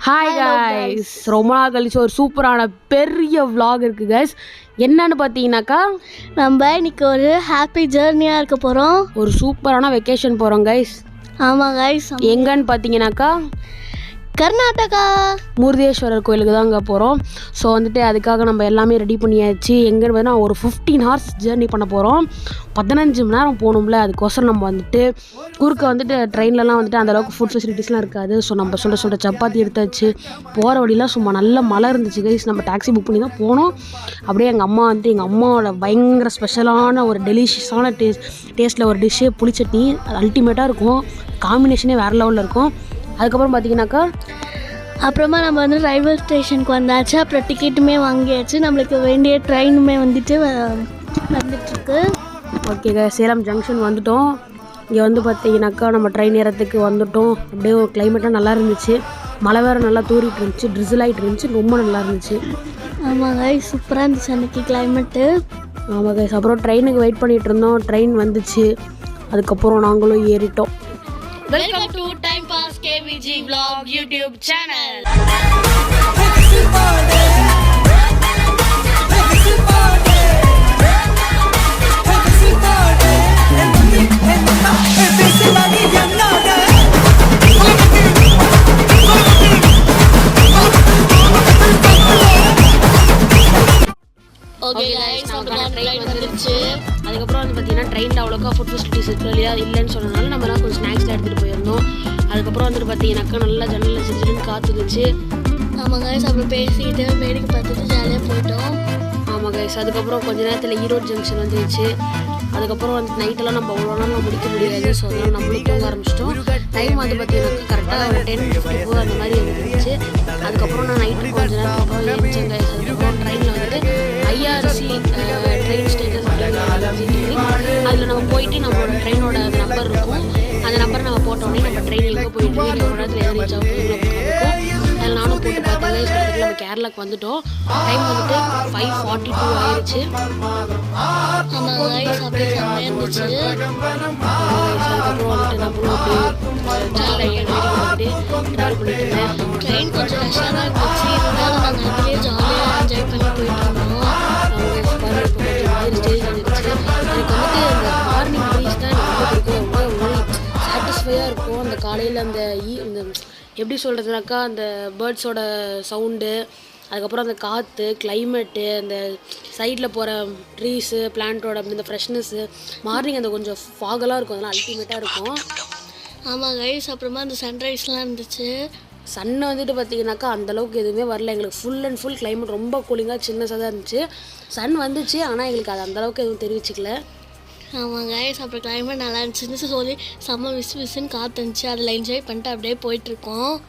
Hi guys ரொம்ப நாள் கழிச்சு ஒரு சூப்பரான பெரிய vlog இருக்கு கைஸ் என்னன்னு பார்த்தீங்கன்னாக்கா நம்ம இன்னைக்கு ஒரு ஹாப்பி ஜேர்னியாக இருக்க போகிறோம் ஒரு சூப்பரான வெக்கேஷன் போகிறோம் கைஸ் ஆமாம் கைஸ் எங்கன்னு பார்த்தீங்கன்னாக்கா கர்நாடகா. மூர்தேஸ்வரர் கோயிலுக்கு தான் அங்கே போகிறோம் ஸோ வந்துட்டு அதுக்காக நம்ம எல்லாமே ரெடி பண்ணியாச்சு. எங்கன்னு பார்த்தா ஒரு ஃபிஃப்டீன் ஹார்ஸ் ஜேர்னி பண்ண போகிறோம் பதினஞ்சு மணி நேரம் போகணும்ல அதுக்கோசரம் நம்ம வந்துட்டு குறுக்க வந்துட்டு ட்ரெயின்லலாம் வந்துட்டு அந்தளவுக்கு ஃபுட் ஃபெசிலிட்டிஸ்லாம் இருக்காது. ஸோ நம்ம சொல்ல சொல்ல சப்பாத்தி எடுத்தாச்சு. போகிற வழிலாம் சும்மா நல்ல மழை இருந்துச்சு கைஸ் நம்ம டாக்ஸி புக் பண்ணி தான் போனோம். அப்படியே எங்கள் அம்மா வந்துட்டு எங்கள் அம்மாவோட பயங்கர ஸ்பெஷலான ஒரு டெலிஷியஸான டேஸ்ட் டேஸ்ட்டில் ஒரு டிஷ்ஷு புளிச்சட்னி அது அல்டிமேட்டாக இருக்கும். காம்பினேஷனே வேறு லெவலில் இருக்கும். அதுக்கப்புறம் பார்த்தீங்கன்னாக்கா அப்புறமா நம்ம வந்து ரயில்வே ஸ்டேஷனுக்கு வந்தாச்சு. அப்புறம் டிக்கெட்டுமே வாங்கியாச்சு. நம்மளுக்கு வேண்டிய ட்ரெயினுமே வந்துட்டு வந்துட்டுருக்கு. ஓகே சேலம் ஜங்ஷன் வந்துட்டோம். இங்கே வந்து பார்த்தீங்கன்னாக்கா நம்ம ட்ரெயின் ஏறத்துக்கு வந்துட்டோம். அப்படியே ஒரு கிளைமேட்டாக நல்லா இருந்துச்சு. மழை வேறு நல்லா தூரிட்டு இருந்துச்சு. ட்ரிசில் ஆகிட்டு இருந்துச்சு. ரொம்ப நல்லா இருந்துச்சு. ஆமாம் கைஸ் சூப்பராக இருந்துச்சு அன்றைக்கி கிளைமேட்டு ஆமாம் கைஸ் அப்புறம் ட்ரெயினுக்கு வெயிட் பண்ணிட்டு இருந்தோம். ட்ரெயின் வந்துச்சு. அதுக்கப்புறம் நாங்களும் ஏறிட்டோம். Welcome to time LG Vlog YouTube channel. பார்த்தீங்கன்னா ட்ரெயினில் அவ்வளோக்கா ஃபுட் ஃபெசிலிட்டிஸ் இருக்கு இல்லையா? இல்லைன்னு சொன்னதுனால நம்மலாம் கொஞ்சம் ஸ்நாக்ஸ் எடுத்துகிட்டு போயிருந்தோம். அதுக்கப்புறம் வந்துட்டு பார்த்தீங்கன்னாக்கா நல்லா ஜன்னலில் சிரிச்சிருந்து காத்துக்குச்சு. ஆமாம் கைஸ் அப்புறம் பேசிக்கிட்டு வேடிக்கை பார்த்துட்டு ஜாலியாக போயிட்டோம். ஆமாம் கைஸ் அதுக்கப்புறம் கொஞ்ச நேரத்தில் ஈரோடு ஜங்ஷன் வந்துருச்சு. அதுக்கப்புறம் வந்து நைட்டெல்லாம் நம்ம அவ்வளோ நாள் முடிக்க முடியாது ஸோ அதனால் நம்மளும் தூங்க ஆரம்பிச்சிட்டோம். டைம் வந்து பார்த்தீங்கன்னா கரெக்டாக ஒரு டென் ஃபிஃப்டி ஃபோர் அந்த மாதிரி இருந்துச்சு அதுக்கப்புறம் நான் நைட்டு கொஞ்ச நேரத்துக்கு அப்புறம் எழுந்தேன் கைஸ் அதுக்கப்புறம் ட்ரெயினில் வந்துட்டு ஐஆர்சி நம்ம போயிட்டு நம்மளோட ட்ரெயினோட நம்பர் இருக்கும். அந்த நம்பர் நம்ம போட்டோடனே நம்ம ட்ரெயின் எங்கே போயிட்டு ஒரு இடத்துல எது ரீச் ஆகும் அதில் நானும் போட்டு பார்த்தேன். நம்ம கேரளாக்கு வந்துட்டோம். டைம் வந்துட்டு ஃபைவ் ஃபார்ட்டி டூ ஆயிடுச்சு நம்ம லைஃப் அப்படியே செம்மையாக இருந்துச்சு. அதுக்கப்புறம் வந்துட்டு நம்மளும் அப்படியே ட்ரெயின் கொஞ்சம் ரஷ்ஷாக தான் இருந்துச்சு. இருந்தாலும் நாங்கள் அதுலேயே ஜாலியாக அந்த ஈ இந்த எப்படி சொல்கிறதுனாக்கா அந்த பேர்ட்ஸோட சவுண்டு அதுக்கப்புறம் அந்த காற்று கிளைமேட்டு அந்த சைடில் போகிற ட்ரீஸு பிளான்ட்டோட இந்த ஃப்ரெஷ்னஸ்ஸு மார்னிங் அந்த கொஞ்சம் ஃபாகெல்லாம் இருக்கும் அதெல்லாம் அல்டிமேட்டாக இருக்கும். ஆமாம் கைஸ் அப்புறமா அந்த சன்ரைஸ்லாம் இருந்துச்சு. சன் வந்துட்டு பார்த்தீங்கன்னாக்கா அந்த அளவுக்கு எதுவுமே வரல. எங்களுக்கு ஃபுல் அண்ட் ஃபுல் climate ரொம்ப கூலிங்காக சின்னதாக தான் இருந்துச்சு. சன் வந்துச்சு ஆனால் எங்களுக்கு அது அந்த அளவுக்கு எதுவும் தெரிவிச்சிக்கல. ஆமாம் கைஸ் அப்புறம் கிளைமேட் நல்லா இருந்துச்சுன்னு சொல்லி செம்ம விசு விசுன்னு காற்று இருந்துச்சு. அதில் என்ஜாய் பண்ணிட்டு அப்படியே போயிட்டுருக்கோம்.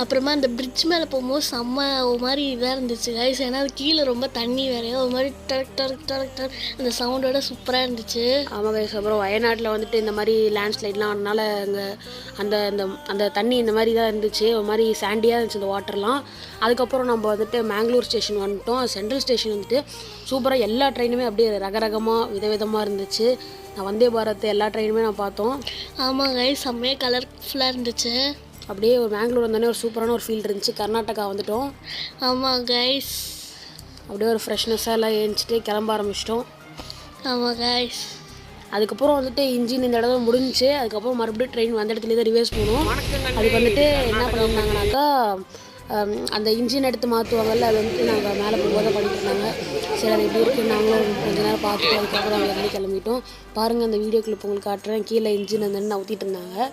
அப்புறமா அந்த பிரிட்ஜ் மேலே போகும்போது செம்ம ஒரு மாதிரி இதாக இருந்துச்சு. கைஸ் ஏன்னா அது கீழே ரொம்ப தண்ணி வேறையா ஒரு மாதிரி டரக் டரக் டரக் டரக். அந்த சவுண்டோட சூப்பராக இருந்துச்சு. ஆமாம் guys அப்புறம் வயநாட்டில் வந்துட்டு இந்த மாதிரி லேண்ட்ஸ்லைட்லாம் அதனால அங்கே அந்த அந்த அந்த தண்ணி இந்த மாதிரி தான் இருந்துச்சு. ஒரு மாதிரி சாண்டியாக இருந்துச்சு அந்த வாட்டர்லாம் அதுக்கப்புறம் நம்ம வந்துட்டு மேங்களூர் ஸ்டேஷன் வந்துட்டோம். சென்ட்ரல் ஸ்டேஷன் வந்துட்டு சூப்பராக எல்லா ட்ரெயினுமே அப்படியே ரகரகமாக விதவிதமாக இருந்துச்சு. நான் வந்தே பாரத் எல்லா ட்ரெயினுமே நான் பார்த்தோம். ஆமாம் கைஸ் செம்மையாக கலர்ஃபுல்லாக இருந்துச்சு. அப்படியே ஒரு மேங்களூர் வந்தோடனே ஒரு சூப்பரான ஒரு ஃபீல் இருந்துச்சு. கர்நாடகா வந்துட்டோம். ஆமாம் கைஸ் அப்படியே ஒரு ஃப்ரெஷ்னஸாக எல்லாம் ஏஞ்சிட்டு கிளம்ப ஆரம்பிச்சிட்டோம். ஆமாம் கைஸ் அதுக்கப்புறம் வந்துட்டு இன்ஜின் இந்த தடவை முடிஞ்சுச்சு. அதுக்கப்புறம் மறுபடியும் ட்ரெயின் வந்த இடத்துலேயே தான் ரிவர்ஸ் போகணும். அதுக்கு வந்துட்டு என்ன பண்ணியிருந்தாங்கனாக்கா அந்த இன்ஜின் எடுத்து மாற்றுவாங்கல்ல அது வந்துட்டு நாங்கள் மேலே போகும்போது பண்ணிட்டு இருந்தாங்க சரி அது எப்படி இருக்குன்னு நாங்களும் கொஞ்ச நேரம் பார்த்துட்டு அதுக்கப்புறம் அங்கே கிளம்பிட்டோம். பாருங்கள் அந்த வீடியோ கிளிப் உங்களுக்கு காட்டுறேன். கீழே இன்ஜின் வந்து நவுத்திட்டு இருந்தாங்க.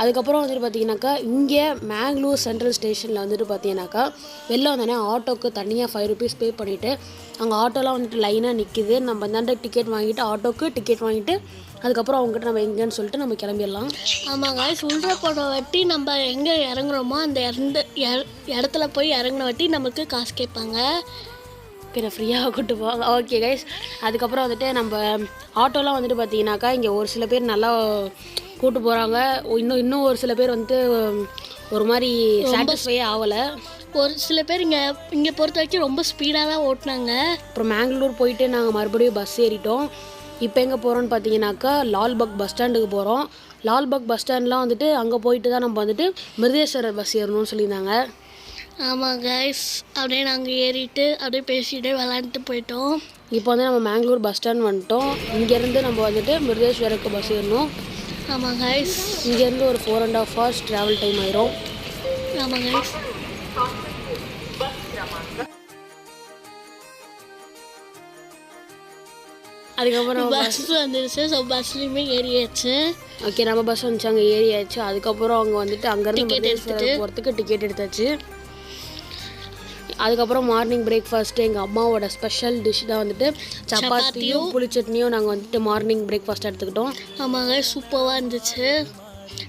அதுக்கப்புறம் வந்துட்டு பார்த்தீங்கன்னாக்கா இங்கே மேங்களூர் சென்ட்ரல் ஸ்டேஷனில் வந்துட்டு பார்த்தீங்கன்னாக்கா வெளில வந்தோடனே ஆட்டோக்கு தனியாக ஃபைவ் ருபீஸ் பே பண்ணிவிட்டு அங்கே ஆட்டோலாம் வந்துட்டு லைனாக நிற்கிது நம்ம இந்தாண்ட டிக்கெட் வாங்கிட்டு ஆட்டோக்கு டிக்கெட் வாங்கிட்டு அதுக்கப்புறம் அவங்ககிட்ட நம்ம எங்கேன்னு சொல்லிட்டு நம்ம கிளம்பிடலாம். காய்ஸ் உள்ள போன வாட்டி நம்ம எங்கே இறங்குறோமோ அந்த இறந்த இட- இடத்துல போய் இறங்குன வாட்டி நமக்கு காசு கேட்பாங்க. பின்ன ஃப்ரீயாக கூட்டு போவாங்க. ஓகே கைஸ் அதுக்கப்புறம் வந்துட்டு நம்ம ஆட்டோலாம் வந்துட்டு பார்த்தீங்கன்னாக்கா இங்கே ஒரு சில பேர் நல்லா கூட்டு போகிறாங்க இன்னும் இன்னும் ஒரு சில பேர் வந்துட்டு ஒரு மாதிரி சாட்டிஸ்ஃபையே ஆகலை. ஒரு சில பேர் இங்கே இங்கே பொறுத்த வரைக்கும் ரொம்ப ஸ்பீடாக தான் ஓட்டினாங்க. அப்புறம் மேங்களூர் போயிட்டு நாங்கள் மறுபடியும் பஸ் ஏறிட்டோம். இப்போ எங்கே போகிறோம்னு பார்த்தீங்கன்னாக்கா லால்பாக் பஸ் ஸ்டாண்டுக்கு போகிறோம் லால்பாக் பஸ் ஸ்டாண்ட்லாம் வந்துட்டு அங்கே போயிட்டு தான் நம்ம வந்துட்டு மிருதேஸ்வரர் பஸ் ஏறணும்னு சொல்லியிருந்தாங்க. ஆமாம் கைஸ் அப்படியே நாங்கள் ஏறிட்டு அப்படியே பேசிட்டு விளாண்டுட்டு போயிட்டோம். இப்போ வந்து நம்ம மேங்களூர் பஸ் ஸ்டாண்ட் வந்துட்டோம். இங்கேருந்து நம்ம வந்துட்டு மிருதேஸ்வருக்கு பஸ் ஏறணும். ஆமாம் கைஸ் இங்கேருந்து ஒரு four and half hours travel time ஆயிரும். ஆமாம் கைஸ் அதுக்கப்புறம் பஸ் வந்துருச்சு. ஸோ பஸ்லேயுமே ஏறியாச்சு. ஓகே நம்ம பஸ் வந்துச்சு அங்கே ஏறியாச்சு. அதுக்கப்புறம் அவங்க வந்துட்டு அங்கேருந்து போகிறதுக்கு டிக்கெட் எடுத்தாச்சு. அதுக்கப்புறம் மார்னிங் பிரேக்ஃபாஸ்ட்டு எங்கள் அம்மாவோட ஸ்பெஷல் டிஷ் தான் வந்துட்டு சப்பாத்தியும் புளிச்சட்னியும் நாங்கள் வந்துட்டு மார்னிங் பிரேக்ஃபாஸ்ட் எடுத்துக்கிட்டோம். ஆமாங்க சூப்பராக இருந்துச்சு.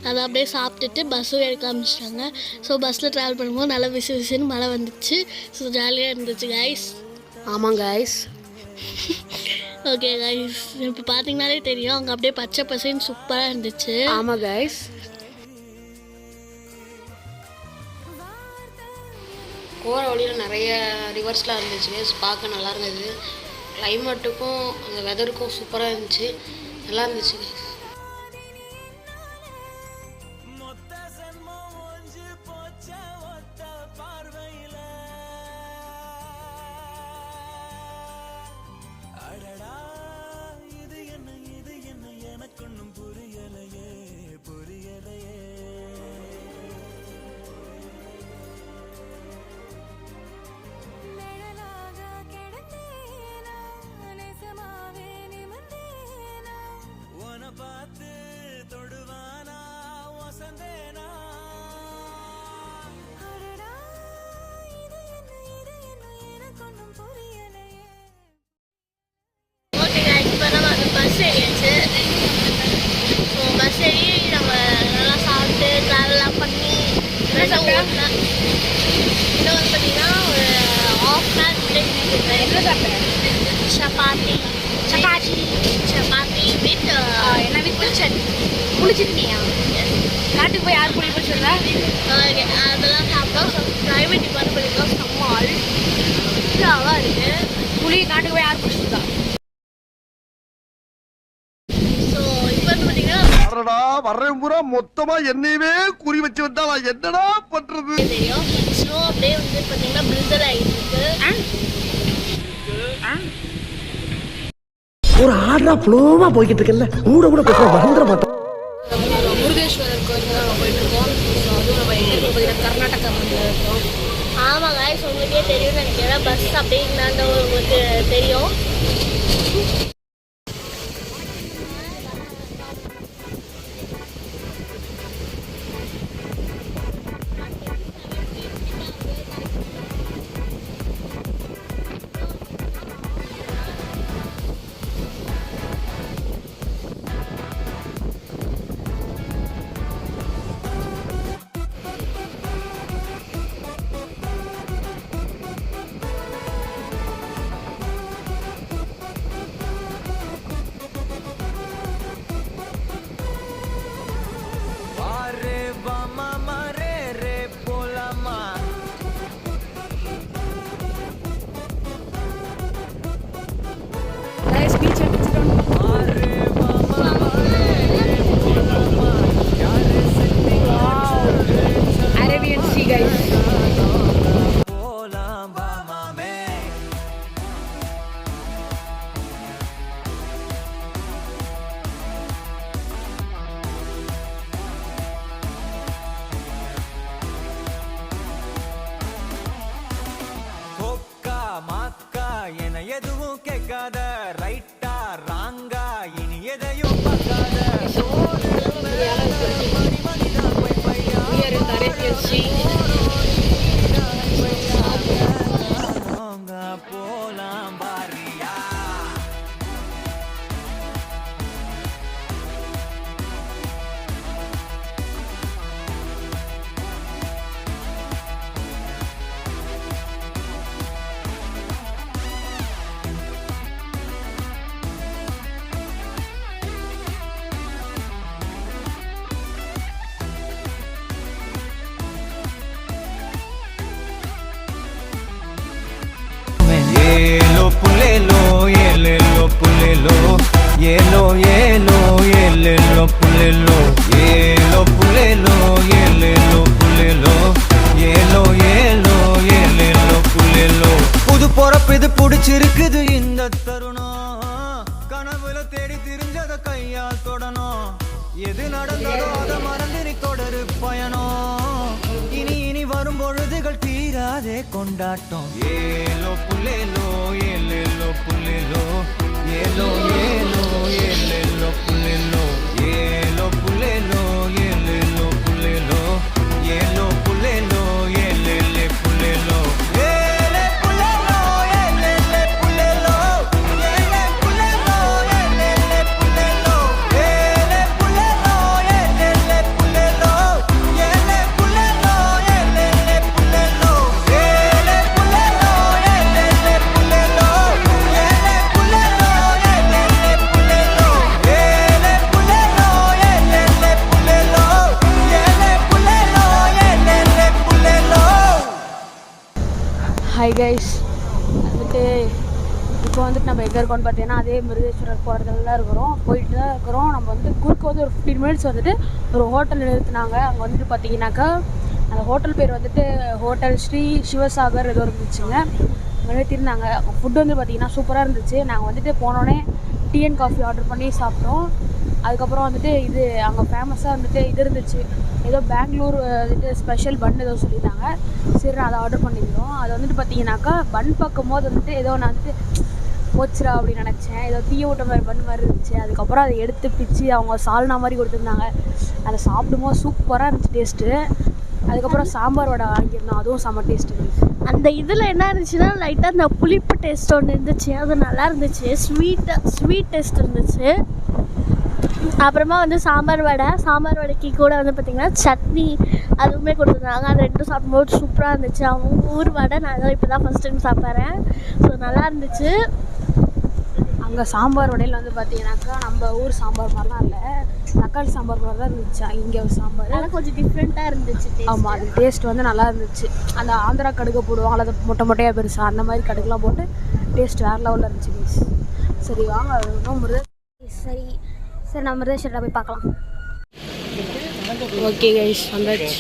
அதை அப்படியே சாப்பிட்டுட்டு பஸ்ஸும் எடுக்க ஆரம்பிச்சிட்டாங்க ஸோ பஸ்ஸில் ட்ராவல் பண்ணும்போது நல்லா விசு விசுன்னு மழை வந்துச்சு. ஸோ ஜாலியாக இருந்துச்சு கைஸ் ஆமாங்க ஐஸ் ஓகே கைஸ் இப்போ பார்த்தீங்கனாலே தெரியும். அங்கே அப்படியே பச்சை பசைன்னு சூப்பராக இருந்துச்சு. ஆமாம் கைஸ் போகிற வழியில் நிறைய ரிவர்ஸ்லாம் இருந்துச்சு. பார்க்க நல்லா இருந்தது. கிளைமேட்டுக்கும் அந்த வெதருக்கும் சூப்பராக இருந்துச்சு. நல்லா இருந்துச்சு இப்போ நம்ம அந்த பஸ் ஏறியாச்சு. ஸோ பஸ் ஏறி நம்ம நல்லா சாப்பிட்டு ட்ராவல்லாம் பண்ணி இன்னும் வந்து பார்த்தீங்கன்னா ஒரு half an hour chapati. Chapati. Chapati. புளிச்சட்னியா காட்டுக்கு போய் யார் புளி பிடிச்சிருந்தா ஓகே. அதெல்லாம் சாப்பிட்டோம் ப்ரைவேட் டிபார்ட்மெண்ட் செம்ம இதாக இருக்குது புளி காட்டுக்கு போய் யார் பிடிச்சிருந்தா ஸோ இப்போ வந்து பார்த்தீங்கன்னா அடடா வர்றவன் பூரா மொத்தமா என்னையவே குறி வச்சு வந்தா நான் என்னடா பண்றது? தெரியும். ஸ்னோ அப்படியே வந்து பார்த்தீங்கன்னா பிரிசல் ஆகிட்டு இருக்கு. ஒரு ஆர்டரா ஃப்ளோவா போய்கிட்டு இருக்கல கூட கூட பேச மறந்துட மாட்டேன் முருகேஸ்வரர் கோயில் நாங்கள் போயிட்டு இருக்கோம் அதுவும் நம்ம எங்கே கர்நாடகா பக்கத்தில் இருக்கோம் ஆமாம் காய்ஸ் உங்களுக்கே தெரியும் நினைக்கிறேன். பஸ் அப்படியே உங்களுக்கு தெரியும். ஏலோ ஏலோ ஏலெல்லோ புல்லெல்லோ ஏலோ புல்லெல்லோ ஏலெல்லோ புல்லெல்லோ ஏலோ ஏலோ ஏலெல்லோ புல்லெல்லோ புது பொறப்பு இது பிடிச்சிருக்குது இந்த தருணம். கனவுல தேடி திரிஞ்சத கையால் தொடணும். எது நடந்ததோ அதை மறந்து நீ தொடரு பயணம். இனி இனி வரும் பொழுதுகள் தீராதே கொண்டாட்டம். ஏலோ புல்லேலோ ஏலெல்லோ புல்லேலோ hielo, hielo, hielo, hielo. Hi guys வந்துட்டு இப்போ வந்துட்டு நம்ம எங்கே இருக்கோம்னு பார்த்தீங்கன்னா அதே மிருகேஸ்வரர் போகிறதுல தான் இருக்கிறோம். போயிட்டு தான் இருக்கிறோம். நம்ம வந்து குறுக்க வந்து ஒரு ஃபிஃப்டீன் மினிட்ஸ் வந்துட்டு ஒரு ஹோட்டல் நிறுத்தினாங்க. அங்கே வந்துட்டு பார்த்தீங்கன்னாக்கா அந்த ஹோட்டல் பேர் வந்துட்டு ஹோட்டல் ஸ்ரீ சிவசாகர் ஏதோ இருந்துச்சுங்க. அங்கே நிறுத்தியிருந்தாங்க ஃபுட் வந்து பார்த்தீங்கன்னா சூப்பராக இருந்துச்சு. நாங்கள் வந்துட்டு போனோடனே டீ அண்ட் காஃபி ஆர்டர் பண்ணி சாப்பிட்டோம். அதுக்கப்புறம் வந்துட்டு இது அங்கே ஃபேமஸாக வந்துட்டு இது இருந்துச்சு. ஏதோ பெங்களூர் வந்துட்டு ஸ்பெஷல் பன் ஏதோ சொல்லியிருந்தாங்க. சரி நான் அதை ஆர்டர் பண்ணியிருந்தோம் அது வந்துட்டு பார்த்தீங்கன்னாக்கா பன் பார்க்கும்போது வந்துட்டு ஏதோ நான் வந்துட்டு போச்சுரா அப்படின்னு நினச்சேன். ஏதோ தீய ஊட்ட மாதிரி பன் மாதிரி இருந்துச்சு. அதுக்கப்புறம் அதை எடுத்து பிச்சு அவங்க சால்னா மாதிரி கொடுத்துருந்தாங்க. அதை சாப்பிடும்போது சூப்பராக இருந்துச்சு டேஸ்ட்டு அதுக்கப்புறம் சாம்பார் வடை வாங்கியிருந்தோம். அதுவும் செம்ம டேஸ்ட் இருந்துச்சு அந்த இதில் என்ன இருந்துச்சுன்னா லைட்டாக அந்த புளிப்பு டேஸ்ட் ஒன்று இருந்துச்சு. அது நல்லா இருந்துச்சு. ஸ்வீட்டாக ஸ்வீட் டேஸ்ட் இருந்துச்சு. அப்புறமா வந்து சாம்பார் வடை. சாம்பார் வடைக்கு கூட வந்து பார்த்திங்கன்னா சட்னி அதுவுமே கொடுத்துருந்தாங்க. அது ரெண்டும் சாப்பிடும்போது சூப்பராக இருந்துச்சு. அவங்க ஊர் வடை நான் தான் இப்போ தான் ஃபஸ்ட் டைம் சாப்பிட்றேன். ஸோ நல்லா இருந்துச்சு. அங்கே சாம்பார் வடையில் வந்து பார்த்தீங்கன்னாக்கா நம்ம ஊர் சாம்பார் மாதிரிலாம் இல்லை. தக்காளி சாம்பார் மாதிரி தான் இருந்துச்சு? இங்கே சாம்பார். அதெல்லாம் கொஞ்சம் டிஃப்ரெண்ட்டாக இருந்துச்சு. ஆமாம் அது டேஸ்ட் வந்து நல்லா இருந்துச்சு. அந்த ஆந்திரா கடுகு போடுவாங்களா அது மொட்டை மொட்டையாக பெருசா அந்த மாதிரி கடுகுலாம் போட்டு டேஸ்ட் வேறு லெவலில் இருந்துச்சு மிஸ் சரி வாங்க அது இன்னும் முருகன். சரி. சரி நம்ம மிருதேஸ்வரில் போய் பார்க்கலாம். ஓகே கைஸ் வந்தாச்சு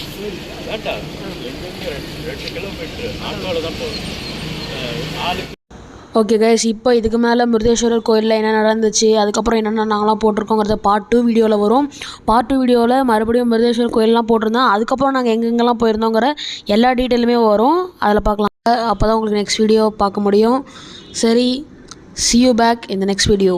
ஓகே கைஸ் இப்போ இதுக்கு மேலே மிருதேஸ்வரர் கோயிலில் என்ன நடந்துச்சு அதுக்கப்புறம் என்னென்ன நாங்களாம் போட்டிருக்கோங்கிறத பார்ட் டூ வீடியோவில் வரும். பார்ட் டூ வீடியோவில் மறுபடியும் மிருதேஸ்வரர் கோயிலெலாம் போட்டிருந்தோம். அதுக்கப்புறம் நாங்கள் எங்கெங்கெல்லாம் போயிருந்தோங்கிற எல்லா டீட்டெயிலுமே வரும். அதில் பார்க்கலாம். அப்போ தான் உங்களுக்கு நெக்ஸ்ட் வீடியோ பார்க்க முடியும். சரி சி யூ பேக் இந்த நெக்ஸ்ட் வீடியோ